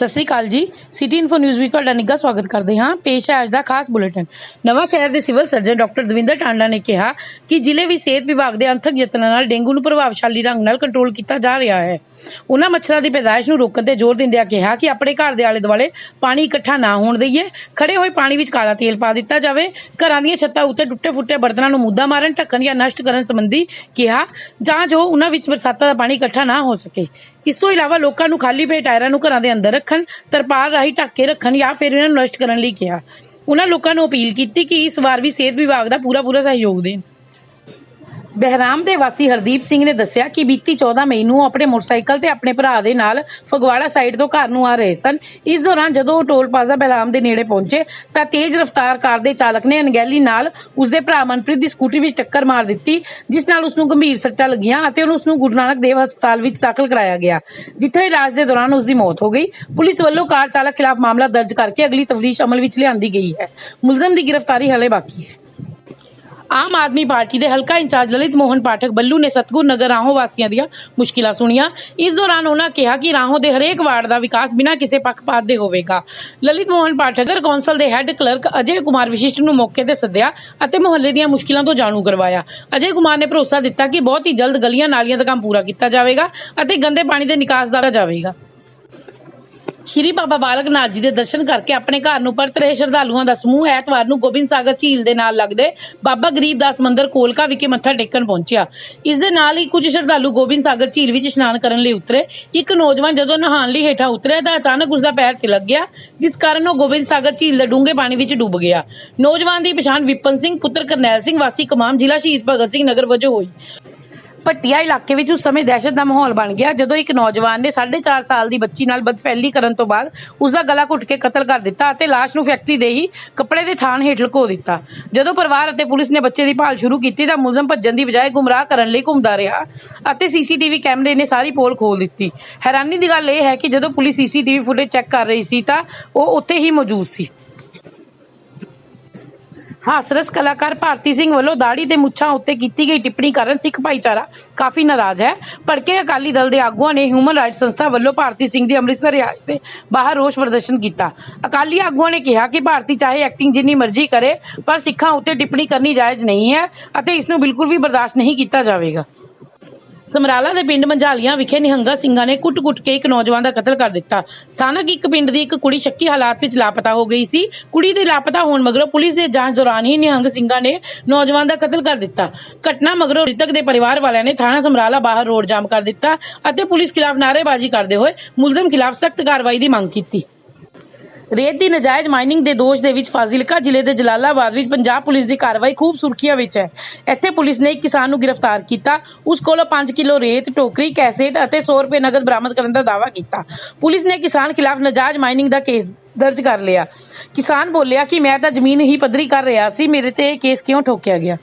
ਸਤਿ ਸ੍ਰੀ ਅਕਾਲ ਜੀ। City info news ਵਿੱਚ ਤੁਹਾਡਾ ਨਿੱਘਾ ਸਵਾਗਤ ਕਰਦੇ ਹਾਂ। ਪੇਸ਼ ਹੈ ਅੱਜ ਦਾ ਖਾਸ ਬੁਲੇਟਿਨ। ਨਵਾਂ ਸ਼ਹਿਰ ਦੇ civil surgeon doctor Davinder Tanda ਨੇ ਕਿਹਾ ਕਿ ਜ਼ਿਲ੍ਹੇ ਵਿੱਚ ਸਿਹਤ ਵਿਭਾਗ ਦੇ ਅੰਥਕ ਯਤਨਾਂ ਨਾਲ ਡੇਂਗੂ ਨੂੰ ਪ੍ਰਭਾਵਸ਼ਾਲੀ ਢੰਗ ਨਾਲ ਕੰਟਰੋਲ ਕੀਤਾ ਜਾ ਰਿਹਾ ਹੈ। ਉਹਨਾਂ ਮੱਛਰਾਂ ਦੀ ਪੈਦਾਇਸ਼ ਨੂੰ ਰੋਕਣ ਤੇ ਜ਼ੋਰ ਦਿੰਦਿਆਂ ਕਿਹਾ ਕਿ ਆਪਣੇ ਘਰ ਦੇ ਆਲੇ ਦੁਆਲੇ ਪਾਣੀ ਇਕੱਠਾ ਨਾ ਹੋਣ ਦਈਏ। ਖੜੇ ਹੋਏ ਪਾਣੀ ਵਿੱਚ ਕਾਲਾ ਤੇਲ ਪਾ ਦਿੱਤਾ ਜਾਵੇ। ਘਰਾਂ ਦੀਆਂ ਛੱਤਾਂ ਉੱਤੇ ਟੁੱਟੇ ਫੁੱਟੇ ਬਰਤਨਾਂ ਨੂੰ ਮੁੱਦਾ ਮਾਰਨ, ਢੱਕਣ ਜਾਂ ਨਸ਼ਟ ਕਰਨ ਸੰਬੰਧੀ ਕਿਹਾ, ਜਾਂ ਜੋ ਉਹਨਾਂ ਵਿੱਚ ਬਰਸਾਤਾਂ ਦਾ ਪਾਣੀ ਇਕੱਠਾ ਨਾ ਹੋ ਸਕੇ। ਇਸ ਤੋਂ ਇਲਾਵਾ ਲੋਕਾਂ ਨੂੰ ਖਾਲੀ ਪਏ ਟਾਇਰਾਂ ਨੂੰ ਘਰਾਂ ਦੇ ਅੰਦਰ ਰੱਖਣ, ਤਰਪਾਲ ਰਾਹੀਂ ਢੱਕ ਕੇ ਰੱਖਣ ਜਾਂ ਫਿਰ ਇਹਨਾਂ ਨੂੰ ਨਸ਼ਟ ਕਰਨ ਲਈ ਕਿਹਾ। ਉਹਨਾਂ ਲੋਕਾਂ ਨੂੰ ਅਪੀਲ ਕੀਤੀ ਕਿ ਇਸ ਵਾਰ ਵੀ ਸਿਹਤ ਵਿਭਾਗ ਦਾ ਪੂਰਾ ਪੂਰਾ ਸਹਿਯੋਗ ਦੇਣ। ਬਹਿਰਾਮ ਦੇ ਵਾਸੀ ਹਰਦੀਪ ਸਿੰਘ ਨੇ ਦੱਸਿਆ ਕਿ ਬੀਤੀ 14 ਮਈ ਨੂੰ ਆਪਣੇ ਮੋਟਰਸਾਈਕਲ ਤੇ ਆਪਣੇ ਭਰਾ ਦੇ ਨਾਲ ਫਗਵਾੜਾ ਸਾਈਡ ਤੋਂ ਘਰ ਨੂੰ ਆ ਰਹੇ ਸਨ। ਇਸ ਦੌਰਾਨ ਜਦੋਂ ਉਹ ਟੋਲ ਪਲਾਜ਼ਾ ਬਹਿਰਾਮ ਦੇ ਨੇੜੇ ਪਹੁੰਚੇ ਤਾਂ ਤੇਜ਼ ਰਫ਼ਤਾਰ ਕਾਰ ਦੇ ਚਾਲਕ ਨੇ ਅਣਗਹਿਲੀ ਨਾਲ ਉਸਦੇ ਭਰਾ ਮਨਪ੍ਰੀਤ ਦੀ ਸਕੂਟਰੀ ਵਿੱਚ ਟੱਕਰ ਮਾਰ ਦਿੱਤੀ, ਜਿਸ ਨਾਲ ਉਸ ਨੂੰ ਗੰਭੀਰ ਸੱਟਾਂ ਲੱਗੀਆਂ ਅਤੇ ਉਹਨੂੰ ਉਸ ਨੂੰ ਗੁਰੂ ਨਾਨਕ ਦੇਵ ਹਸਪਤਾਲ ਵਿੱਚ ਦਾਖਲ ਕਰਾਇਆ ਗਿਆ। ਜਿੱਥੇ ਇਲਾਜ ਦੇ ਦੌਰਾਨ ਉਸ ਦੀ ਮੌਤ ਹੋ ਗਈ। ਪੁਲਿਸ ਵੱਲੋਂ ਕਾਰ ਚਾਲਕ ਖਿਲਾਫ ਮਾਮਲਾ ਦਰਜ ਕਰਕੇ ਅਗਲੀ ਤਫਤੀਸ਼ ਅਮਲ ਵਿੱਚ ਲਿਆਂਦੀ ਗਈ ਹੈ। ਮੁਲਜ਼ਮ ਦੀ ਗ੍ਰਿਫਤਾਰੀ ਹਲੇ ਬਾਕੀ ਹੈ। ਆਮ ਆਦਮੀ ਪਾਰਟੀ ਦੇ ਹਲਕਾ ਇੰਚਾਰਜ ਲਲਿਤ ਮੋਹਨ ਪਾਠਕ ਬੱਲੂ ਨੇ ਸਤਗੁਰ ਨਗਰ ਰਾਹੋਂ ਵਾਸੀਆਂ ਦੀਆਂ ਮੁਸ਼ਕਿਲਾਂ ਸੁਣੀਆਂ। ਇਸ ਦੌਰਾਨ ਉਹਨਾਂ ਕਿਹਾ ਕਿ ਰਾਹੋਂ ਦੇ ਹਰੇਕ ਵਾਰਡ ਦਾ ਵਿਕਾਸ ਬਿਨਾਂ ਕਿਸੇ ਪੱਖਪਾਤ ਦੇ ਹੋਵੇਗਾ। ਲਲਿਤ ਮੋਹਨ ਪਾਠਕ ਕੌਂਸਲ ਦੇ ਹੈੱਡ ਕਲਰਕ ਅਜੇ ਕੁਮਾਰ ਵਿਸ਼ਿਸ਼ਟ ਨੂੰ ਮੌਕੇ ਤੇ ਸੱਦਿਆ ਅਤੇ ਮੁਹੱਲੇ ਦੀਆਂ ਮੁਸ਼ਕਿਲਾਂ ਤੋਂ ਜਾਣੂ ਕਰਵਾਇਆ। ਅਜੇ ਕੁਮਾਰ ਨੇ ਭਰੋਸਾ ਦਿੱਤਾ ਕਿ ਬਹੁਤ ਹੀ ਜਲਦ ਗਲੀਆਂ ਨਾਲੀਆਂ ਦਾ ਕੰਮ ਪੂਰਾ ਕੀਤਾ ਜਾਵੇਗਾ ਅਤੇ ਗੰਦੇ ਪਾਣੀ ਦੇ ਨਿਕਾਸ ਦਾ ਜਾਵੇਗਾ। ਸ਼੍ਰੀ ਬਾਬਾ ਬਾਲਕ ਨਾਥ ਜੀ ਦੇ ਦਰਸ਼ਨ ਕਰਕੇ ਆਪਣੇ ਘਰ ਨੂੰ ਪਰਤ ਰਹੇ ਸ਼ਰਧਾਲੂਆਂ ਦਾ ਸਮੂਹ ਐਤਵਾਰ ਨੂੰ ਗੋਬਿੰਦ ਸਾਗਰ ਝੀਲ ਦੇ ਨਾਲ ਲੱਗਦੇ ਬਾਬਾ ਗਰੀਬਦਾਸ ਮੰਦਿਰ ਕੋਲਕਾ ਵਿਖੇ ਮੱਥਾ ਟੇਕਣ ਪਹੁੰਚਿਆ। ਇਸ ਦੇ ਨਾਲ ਹੀ ਕੁਝ ਸ਼ਰਧਾਲੂ ਗੋਬਿੰਦ ਸਾਗਰ ਝੀਲ ਵਿੱਚ ਇਸ਼ਨਾਨ ਕਰਨ ਲਈ ਉਤਰੇ। ਇੱਕ ਨੌਜਵਾਨ ਜਦੋਂ ਨਹਾਉਣ ਲਈ ਹੇਠਾਂ ਉਤਰਿਆ ਤਾਂ ਅਚਾਨਕ ਉਸ ਦਾ ਪੈਰ ਤਿਲਕ ਗਿਆ, ਜਿਸ ਕਾਰਨ ਉਹ ਗੋਬਿੰਦ ਸਾਗਰ ਝੀਲ ਦੇ ਡੂੰਘੇ ਪਾਣੀ ਵਿੱਚ ਡੁੱਬ ਗਿਆ। ਨੌਜਵਾਨ ਦੀ ਪਛਾਣ ਵਿਪਨ ਸਿੰਘ, ਪੁੱਤਰ ਕਰਨੈਲ ਸਿੰਘ, ਵਾਸੀ ਕਮਾਮ ਜ਼ਿਲ੍ਹਾ ਸ਼ਹੀਦ ਭਗਤ ਸਿੰਘ ਨਗਰ ਵਜੋਂ ਹੋਈ। ਪਟਿਆ ਇਲਾਕੇ ਵਿੱਚ ਉਸ ਸਮੇਂ ਦਹਿਸ਼ਤ ਦਾ ਮਾਹੌਲ ਬਣ ਗਿਆ, ਜਦੋਂ ਇੱਕ ਨੌਜਵਾਨ ਨੇ 4.5 ਸਾਲ ਦੀ ਬੱਚੀ ਨਾਲ ਬਦਫੈਲੀ ਕਰਨ ਤੋਂ ਬਾਅਦ ਉਸ ਦਾ ਗਲਾ ਘੁੱਟ ਕੇ ਕਤਲ ਕਰ ਦਿੱਤਾ ਅਤੇ ਲਾਸ਼ ਨੂੰ ਫੈਕਟਰੀ ਦੇ ਹੀ ਕੱਪੜੇ ਦੇ ਥਾਨ ਹੇਠ ਲੁਕੋ ਦਿੱਤਾ। ਜਦੋਂ ਪਰਿਵਾਰ ਅਤੇ ਪੁਲਿਸ ਨੇ ਬੱਚੇ ਦੀ ਭਾਲ ਸ਼ੁਰੂ ਕੀਤੀ ਤਾਂ ਮੁਲਜ਼ਮ ਭੱਜਣ ਦੀ ਬਜਾਏ ਗੁੰਮਰਾਹ ਕਰਨ ਲਈ ਘੁੰਮਦਾ ਰਿਹਾ ਅਤੇ ਸੀਸੀਟੀਵੀ ਕੈਮਰੇ ਨੇ ਸਾਰੀ ਪੋਲ ਖੋਲ ਦਿੱਤੀ। ਹੈਰਾਨੀ ਦੀ ਗੱਲ ਇਹ ਹੈ ਕਿ ਜਦੋਂ ਪੁਲਿਸ ਸੀਸੀਟੀਵੀ ਫੁਟੇਜ ਚੈੱਕ ਕਰ ਰਹੀ ਸੀ ਤਾਂ ਉਹ ਉੱਥੇ ਹੀ ਮੌਜੂਦ ਸੀ। ਹਾਸਰਸ ਕਲਾਕਾਰ ਭਾਰਤੀ ਸਿੰਘ ਵੱਲੋਂ ਦਾੜੀ ਤੇ ਮੁੱਛਾਂ ਉੱਤੇ ਕੀਤੀ ਗਈ ਟਿੱਪਣੀ ਕਾਰਨ ਸਿੱਖ ਭਾਈਚਾਰਾ ਕਾਫੀ ਨਾਰਾਜ਼ ਹੈ। ਭੜਕੇ ਅਕਾਲੀ ਦਲ ਦੇ ਆਗੂਆਂ ਨੇ ਹਿਊਮਨ ਰਾਈਟਸ ਸੰਸਥਾ ਵੱਲੋਂ ਭਾਰਤੀ ਸਿੰਘ ਦੀ ਅੰਮ੍ਰਿਤਸਰ ਰਿਹਾਇਸ਼ ਦੇ ਬਾਹਰ ਰੋਸ ਪ੍ਰਦਰਸ਼ਨ ਕੀਤਾ। ਅਕਾਲੀ ਆਗੂਆਂ ਨੇ ਕਿਹਾ ਕਿ ਭਾਰਤੀ ਚਾਹੇ ਐਕਟਿੰਗ ਜਿੰਨੀ ਮਰਜ਼ੀ ਕਰੇ, ਪਰ ਸਿੱਖਾਂ ਉੱਤੇ ਟਿੱਪਣੀ ਕਰਨੀ ਜਾਇਜ਼ ਨਹੀਂ ਹੈ ਅਤੇ ਇਸ ਨੂੰ ਬਿਲਕੁਲ ਵੀ ਬਰਦਾਸ਼ਤ ਨਹੀਂ ਕੀਤਾ ਜਾਵੇਗਾ। ਸਮਰਾਲਾ ਦੇ ਪਿੰਡ ਮੰਝਾਲੀਆਂ ਵਿਖੇ ਨਿਹੰਗਾ ਸਿੰਘਾਂ ਨੇ ਕੁੱਟ-ਕੁੱਟ ਕੇ ਇੱਕ ਨੌਜਵਾਨ ਦਾ ਕਤਲ ਕਰ ਦਿੱਤਾ। ਸਥਾਨਕ ਇੱਕ ਪਿੰਡ ਦੀ ਇੱਕ ਕੁੜੀ ਸ਼ੱਕੀ ਹਾਲਾਤ ਵਿੱਚ ਲਾਪਤਾ ਹੋ ਗਈ ਸੀ। ਕੁੜੀ ਦੇ ਲਾਪਤਾ ਹੋਣ ਮਗਰੋਂ ਪੁਲਿਸ ਦੇ ਜਾਂਚ ਦੌਰਾਨ ਹੀ ਨਿਹੰਗ ਸਿੰਘਾਂ ਨੇ ਨੌਜਵਾਨ ਦਾ ਕਤਲ ਕਰ ਦਿੱਤਾ। ਘਟਨਾ ਮਗਰੋਂ ਮ੍ਰਿਤਕ ਦੇ ਪਰਿਵਾਰ ਵਾਲਿਆਂ ਨੇ ਥਾਣਾ ਸਮਰਾਲਾ ਬਾਹਰ ਰੋਡ ਜਾਮ ਕਰ ਦਿੱਤਾ ਅਤੇ ਪੁਲਿਸ ਖਿਲਾਫ ਨਾਅਰੇਬਾਜ਼ੀ ਕਰਦੇ ਹੋਏ ਮੁਲਜ਼ਮ ਖਿਲਾਫ ਸਖਤ ਕਾਰਵਾਈ ਦੀ ਮੰਗ ਕੀਤੀ। ਰੇਤ ਦੀ ਨਜਾਇਜ਼ ਮਾਈਨਿੰਗ ਦੇ ਦੋਸ਼ ਦੇ ਵਿੱਚ ਫਾਜ਼ਿਲਕਾ ਜ਼ਿਲ੍ਹੇ ਦੇ ਜਲਾਲਾਬਾਦ ਵਿੱਚ ਪੰਜਾਬ ਪੁਲਿਸ ਦੀ ਕਾਰਵਾਈ ਖੂਬ ਸੁਰਖੀਆਂ ਵਿੱਚ ਹੈ। ਇੱਥੇ ਪੁਲਿਸ ਨੇ ਇੱਕ ਕਿਸਾਨ ਨੂੰ ਗ੍ਰਿਫਤਾਰ ਕੀਤਾ। ਉਸ ਕੋਲੋਂ 5 ਕਿਲੋ ਰੇਤ, ਟੋਕਰੀ, ਕੈਸੇਟ ਅਤੇ 100 ਰੁਪਏ ਨਗਦ ਬਰਾਮਦ ਕਰਨ ਦਾ ਦਾਅਵਾ ਕੀਤਾ। ਪੁਲਿਸ ਨੇ ਕਿਸਾਨ ਖਿਲਾਫ ਨਜਾਇਜ਼ ਮਾਈਨਿੰਗ ਦਾ ਕੇਸ ਦਰਜ ਕਰ ਲਿਆ। ਕਿਸਾਨ ਬੋਲਿਆ ਕਿ ਮੈਂ ਤਾਂ ਜ਼ਮੀਨ ਹੀ ਪੱਧਰੀ ਕਰ ਰਿਹਾ ਸੀ, ਮੇਰੇ ਤੇ ਇਹ ਕੇਸ ਕਿਉਂ ਠੋਕਿਆ ਗਿਆ?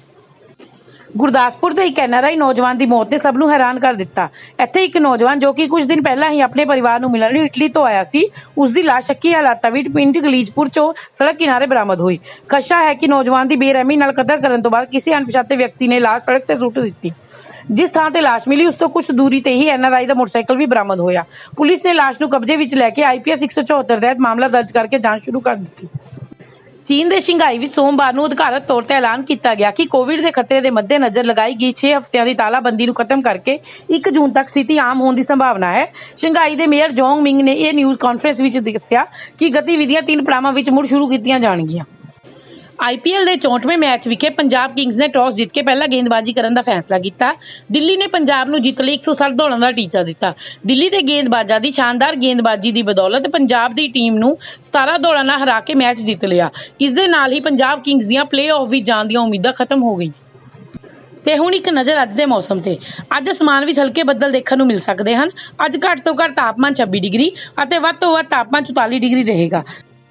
ਗੁਰਦਾਸਪੁਰ ਦੇ ਇੱਕ ਐਨਆਰਆਈ ਨੌਜਵਾਨ ਦੀ ਮੌਤ ਨੇ ਸਭ ਨੂੰ ਹੈਰਾਨ ਕਰ ਦਿੱਤਾ। ਇੱਥੇ ਇੱਕ ਨੌਜਵਾਨ ਜੋ ਕਿ ਕੁਝ ਦਿਨ ਪਹਿਲਾਂ ਹੀ ਆਪਣੇ ਪਰਿਵਾਰ ਨੂੰ ਮਿਲਣ ਲਈ ਇਟਲੀ ਤੋਂ ਆਇਆ ਸੀ, ਉਸ ਦੀ ਲਾਸ਼ ਸ਼ੱਕੀ ਹਾਲਾਤਾਂ ਵਿੱਚ ਪਿੰਡ ਗਲੀਜਪੁਰ ਚੋਂ ਸੜਕ ਕਿਨਾਰੇ ਬਰਾਮਦ ਹੋਈ। ਖਸ਼ਾ ਹੈ ਕਿ ਨੌਜਵਾਨ ਦੀ ਬੇਰਹਿਮੀ ਨਾਲ ਕਤਲ ਕਰਨ ਤੋਂ ਬਾਅਦ ਕਿਸੇ ਅਣਪਛਾਤੇ ਵਿਅਕਤੀ ਨੇ ਲਾਸ਼ ਸੜਕ ਤੇ ਸੁੱਟ ਦਿੱਤੀ। ਜਿਸ ਥਾਂ ਤੇ ਲਾਸ਼ ਮਿਲੀ, ਉਸ ਤੋਂ ਕੁਝ ਦੂਰੀ ਤੇ ਹੀ ਐਨਆਰਆਈ ਦਾ ਮੋਟਰਸਾਈਕਲ ਵੀ ਬਰਾਮਦ ਹੋਇਆ। ਪੁਲਿਸ ਨੇ ਲਾਸ਼ ਨੂੰ ਕਬਜ਼ੇ ਵਿੱਚ ਲੈ ਕੇ ਆਈਪੀਐਸ 174 ਤਹਿਤ ਮਾਮਲਾ ਦਰਜ ਕਰਕੇ ਜਾਂਚ ਸ਼ੁਰੂ ਕਰ ਦਿੱਤੀ। ਚੀਨ ਦੇ ਸ਼ੰਘਾਈ ਵਿੱਚ ਸੋਮਵਾਰ ਨੂੰ ਅਧਿਕਾਰਤ ਤੌਰ ਤੇ ਐਲਾਨ ਕੀਤਾ ਗਿਆ ਕਿ ਕੋਵਿਡ ਦੇ ਖਤਰੇ ਦੇ ਮੱਦੇਨਜ਼ਰ ਲਗਾਈ ਗਈ 6 ਹਫ਼ਤਿਆਂ ਦੀ ਤਾਲਾਬੰਦੀ ਨੂੰ ਖਤਮ ਕਰਕੇ 1 ਜੂਨ ਤੱਕ ਸਥਿਤੀ ਆਮ ਹੋਣ ਦੀ ਸੰਭਾਵਨਾ ਹੈ। ਸ਼ੰਘਾਈ ਦੇ ਮੇਅਰ ਜੋਂਗ ਮਿੰਗ ਨੇ ਇਹ ਨਿਊਜ਼ ਕਾਨਫਰੰਸ ਵਿੱਚ ਦੱਸਿਆ ਕਿ ਗਤੀਵਿਧੀਆਂ ਤਿੰਨ ਪੜਾਵਾਂ ਵਿੱਚ ਮੁੜ ਸ਼ੁਰੂ ਕੀਤੀਆਂ ਜਾਣਗੀਆਂ। ਆਈਪੀਐਲ ਦੇ 64ਵੇਂ ਮੈਚ ਵਿਖੇ ਪੰਜਾਬ ਕਿੰਗਸ ਨੇ ਟਾਸ ਜਿੱਤ ਕੇ ਪਹਿਲਾਂ ਗੇਂਦਬਾਜ਼ੀ ਕਰਨ ਦਾ ਫੈਸਲਾ ਕੀਤਾ। ਦਿੱਲੀ ਨੇ ਪੰਜਾਬ ਨੂੰ ਜਿੱਤ ਲਈ 160 ਦੌੜਾਂ ਦਾ ਟੀਚਾ ਦਿੱਤਾ। ਦਿੱਲੀ ਦੇ ਗੇਂਦਬਾਜ਼ਾਂ ਦੀ ਸ਼ਾਨਦਾਰ ਗੇਂਦਬਾਜ਼ੀ ਦੀ ਬਦੌਲਤ ਪੰਜਾਬ ਦੀ ਟੀਮ ਨੂੰ 17 ਦੌੜਾਂ ਨਾਲ ਹਰਾ ਕੇ ਮੈਚ ਜਿੱਤ ਲਿਆ। ਇਸ ਦੇ ਨਾਲ ਹੀ ਪੰਜਾਬ ਕਿੰਗਜ਼ ਦੀਆਂ ਪਲੇਆਫ ਵਿੱਚ ਜਾਣ ਦੀਆਂ ਉਮੀਦਾਂ ਖਤਮ ਹੋ ਗਈਆਂ। ਤੇ ਹੁਣ ਇੱਕ ਨਜ਼ਰ ਅੱਜ ਦੇ ਮੌਸਮ ਤੇ। ਅੱਜ ਅਸਮਾਨ ਵਿੱਚ ਹਲਕੇ ਬੱਦਲ ਦੇਖਣ ਨੂੰ ਮਿਲ ਸਕਦੇ ਹਨ। ਅੱਜ ਘੱਟ ਤੋਂ ਘੱਟ ਤਾਪਮਾਨ 26 ਡਿਗਰੀ ਅਤੇ ਵੱਧ ਤੋਂ ਵੱਧ ਤਾਪਮਾਨ 44 ਡਿਗਰੀ ਰਹੇਗਾ।